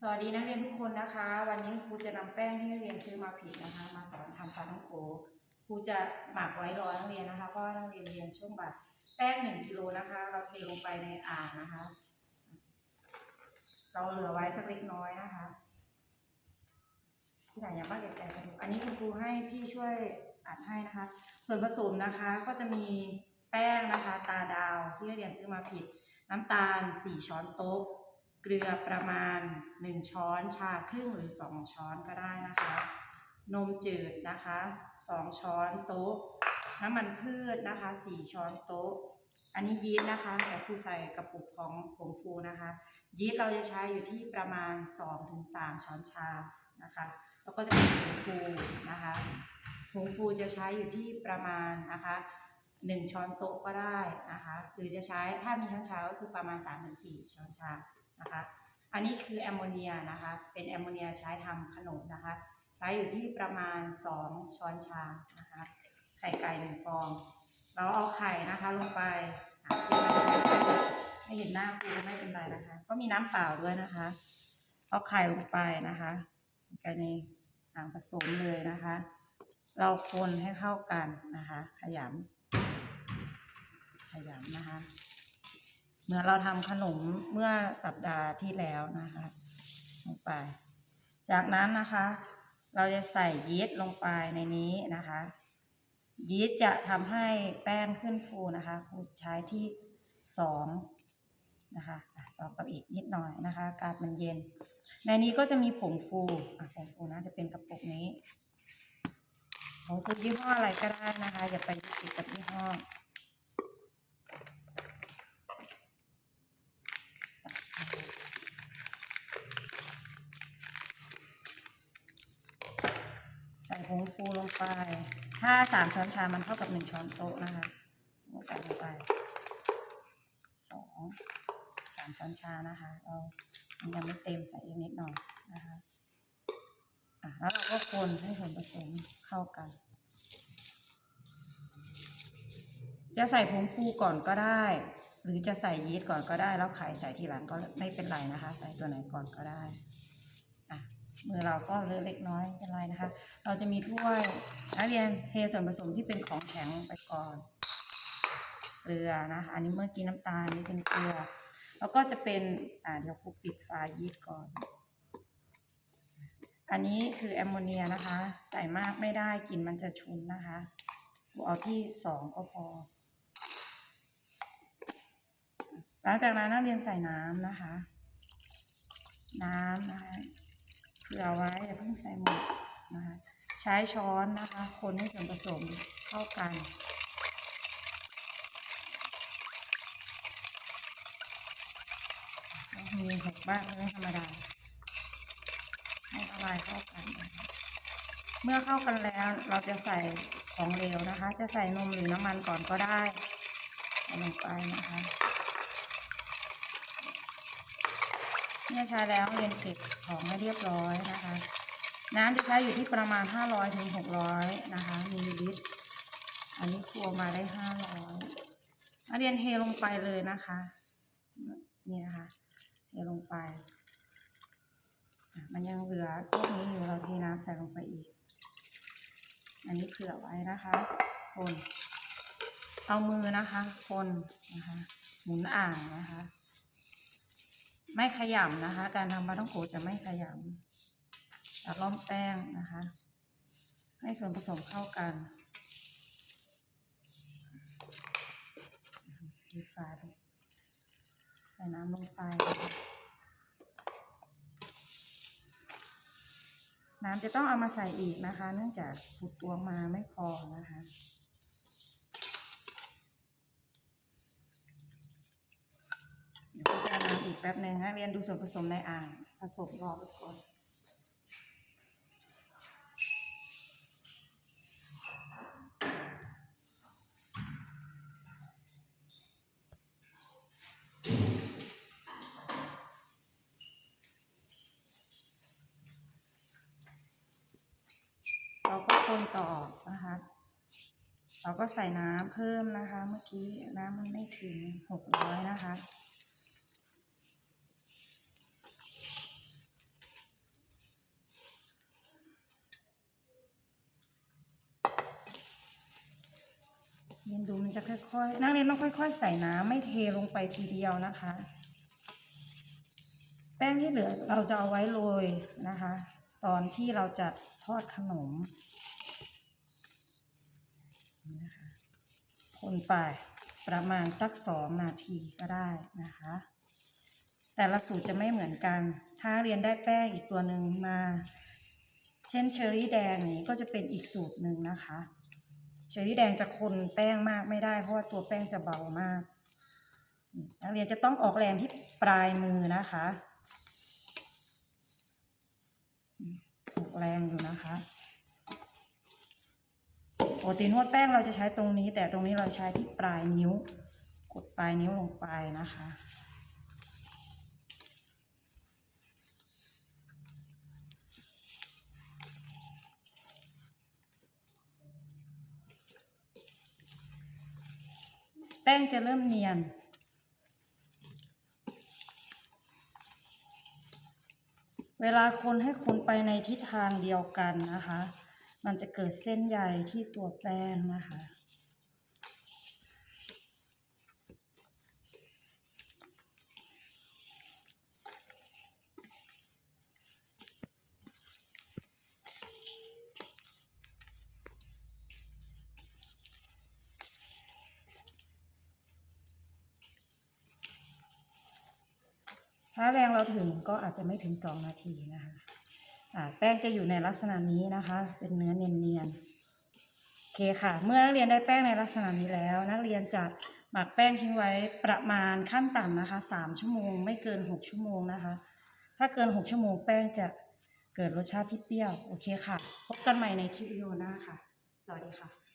สวัสดีนักเรียนทุกคนนะคะ วันนี้ครูจะนำแป้งที่นักเรียนซื้อมาผิดนะคะ มาสอนทำปลาท่องโกครูจะหมักไว้รอนักเรียนนะคะเพราะว่านักเรียนเรียนช่วงบ่ายแป้งหนึ่งกิโลนะคะ เราเทลงไปในอ่างนะคะ เราเหลือไว้สักเล็กน้อยนะคะที่ไหนยังบ้างเด็กใจกันอันนี้คุณครูให้พี่ช่วยอ่านให้นะคะ ส่วนผสมนะคะก็จะมีแป้งนะคะ ตาดาวที่นักเรียนซื้อมาผิด น้ำตาล 4 ช้อนโต๊ะ เกลือประมาณ 1 ช้อนชาครึ่งหรือ 2 ช้อนก็ได้นะคะ นมจืดนะคะ 2 ช้อนโต๊ะ น้ำมันพืชนะคะ 4 ช้อนโต๊ะ อันนี้ยีสต์นะคะแต่ครูใส่กระปุกของผงฟูนะคะ ยีสต์เราจะใช้อยู่ที่ประมาณ 2-3 ช้อนชานะคะแล้วก็จะเป็นผงฟูนะคะผงฟูจะใช้อยู่ที่ประมาณนะคะหนึ่งช้อนโต๊ะก็ได้นะคะ หรือจะใช้ถ้ามีช้อนชาก็คือประมาณ 3-4 ช้อนชา นะคะ อันนี้คือแอมโมเนียนะคะ เป็นแอมโมเนียใช้ทำขนมนะคะ ใช้อยู่ที่ประมาณ 2 ช้อนชานะคะ ไข่ไก่หนึ่งฟอง เราเอาไข่นะคะลงไปไม่เห็นหน้าครูไม่เป็นไรนะคะ ก็มีน้ำเปล่าด้วยนะคะ เอาไข่ลงไปนะคะไปในอ่างผสมเลยนะคะ เราคนให้เข้ากันนะคะ ขยำขยำนะคะ เมือเราทำขนมเมื่อสัปดาห์ที่แล้วนะคะลงไป จากนั้นนะคะ เราจะใส่ยีสต์ลงไปในนี้นะคะ ยีสต์จะทำให้แป้งขึ้นฟูนะคะครูใช้ที่สองนะคะสองกับอีกนิดหน่อยนะคะ อากาศมันเย็น ในนี้ก็จะมีผงฟูอะผงฟูนะจะเป็นกระปุกนี้ผงฟูยี่ห้ออะไรก็ได้นะคะ อย่าไปยึดติดกับยี่ห้อ ผงฟูลงไป ถ้าสามช้อนชามันเท่ากับหนึ่งช้อนโต๊ะนะคะใส่ลงไปสองสามช้อนชานะคะเรายังไม่เต็มใส่อีกนิดหน่อยนะคะอะแล้วเราก็คนให้ส่วนผสมเข้ากัน จะใส่ผงฟูก่อนก็ได้ หรือจะใส่ยีสต์ก่อนก็ได้ แล้วไข่ใส่ทีหลังก็ไม่เป็นไรนะคะ ใส่ตัวไหนก่อนก็ได้อะ มือเราก็เลอะเล็กน้อยเป็นไรนะคะ เราจะมีถ้วยนักเรียนเทส่วนผสมที่เป็นของแข็งไปก่อนเกลือนะคะอันนี้เมื่อกี้น้ำตาลนี่เป็นเกลือ แล้วก็จะเป็นอ่าเดี๋ยวครูปิดฝายีสต์ก่อน อันนี้คือแอมโมเนียนะคะ ใส่มากไม่ได้กลิ่นมันจะฉุนนะคะเอาที่สองก็พอ หลังจากนั้นนักเรียนใส่น้ำนะคะ น้ำนะคะ เผื่อไว้อย่าเพิ่งใส่หมดนะคะใช้ช้อนนะคะ คนให้ส่วนผสมเข้ากันมีหกบ้างไม่ธรรมดาให้ละลายเข้ากัน เมื่อเข้ากันแล้วเราจะใส่ของเหลวนะคะ จะใส่นมหรือน้ำมันก่อนก็ได้ลงไปนะคะ เนี่ยใช้แล้วเรียนเก็บของให้เรียบร้อยนะคะ น้ำจะใช้อยู่ที่ประมาณ 500ถึง600นะคะมิลลิลิตร อันนี้ครัวมาได้ 500นักเรียนเทลงไปเลยนะคะ นี่นะคะเทลงไป มันยังเหลือพวกนี้อยู่เราเทน้ำใส่ลงไปอีก อันนี้เผื่อไว้นะคะคนเอามือนะคะ คนนะคะ หมุนอ่างนะคะ ไม่ขยำนะคะ การทำปลาต้องโกจะไม่ขยำแล้วล่อมแป้งนะคะ ให้ส่วนผสมเข้ากันดีฟ้าดใส่น้ำลงไป น้ำจะต้องเอามาใส่อีกนะคะ เนื่องจากขุดตวงมาไม่พอนะคะ เดี๋ยวพิจารณา อีกแป๊บหนึ่งนะเรียนดูส่วนผสมในอ่าง ผสมรอไปก่อนเราก็คนต่อนะคะ เราก็ใส่น้ำเพิ่มนะคะ เมื่อกี้น้ำมันไม่ถึงหกร้อยนะคะ นดูมันจะค่อยๆ นักเรียนต้องค่อย ๆ ใส่น้ำไม่เทลงไปทีเดียวนะคะ แป้งที่เหลือเราจะเอาไว้โรยนะคะ ตอนที่เราจะทอดขนมนี่นะคะคนไปประมาณสักสองนาทีก็ได้นะคะ แต่ละสูตรจะไม่เหมือนกัน ถ้าเรียนได้แป้งอีกตัวหนึ่งมา เช่นเชอรี่แดงนี้ก็จะเป็นอีกสูตรหนึ่งนะคะ เชอรี่แดงจะคนแป้งมากไม่ได้ เพราะว่าตัวแป้งจะเบามาก นักเรียนจะต้องออกแรงที่ปลายมือนะคะ ออกแรงอยู่นะคะปกตินวดแป้งเราจะใช้ตรงนี้ แต่ตรงนี้เราใช้ที่ปลายนิ้ว กดปลายนิ้วลงไปนะคะ ป้งจะเริ่มเนียน เวลาคนให้คนไปในทิศทางเดียวกันนะคะ มันจะเกิดเส้นใยที่ตัวแป้งนะคะ ถ้าแรงเราถึงก็อาจจะไม่ถึง 2 นาทีนะคะแป้งจะอยู่ในลักษณะนี้นะคะ เป็นเนื้อเนียนๆโอเคค่ะ เมื่อนักเรียนได้แป้งในลักษณะนี้แล้ว นักเรียนจะหมักแป้งทิ้งไว้ประมาณขั้นต่ำนะคะ 3 ชั่วโมง ไม่เกิน 6 ชั่วโมงนะคะ ถ้าเกิน 6 ชั่วโมงแป้งจะเกิดรสชาติที่เปรี้ยว โอเคค่ะ พบกันใหม่ในคลิปวิดีโอหน้าค่ะ สวัสดีค่ะ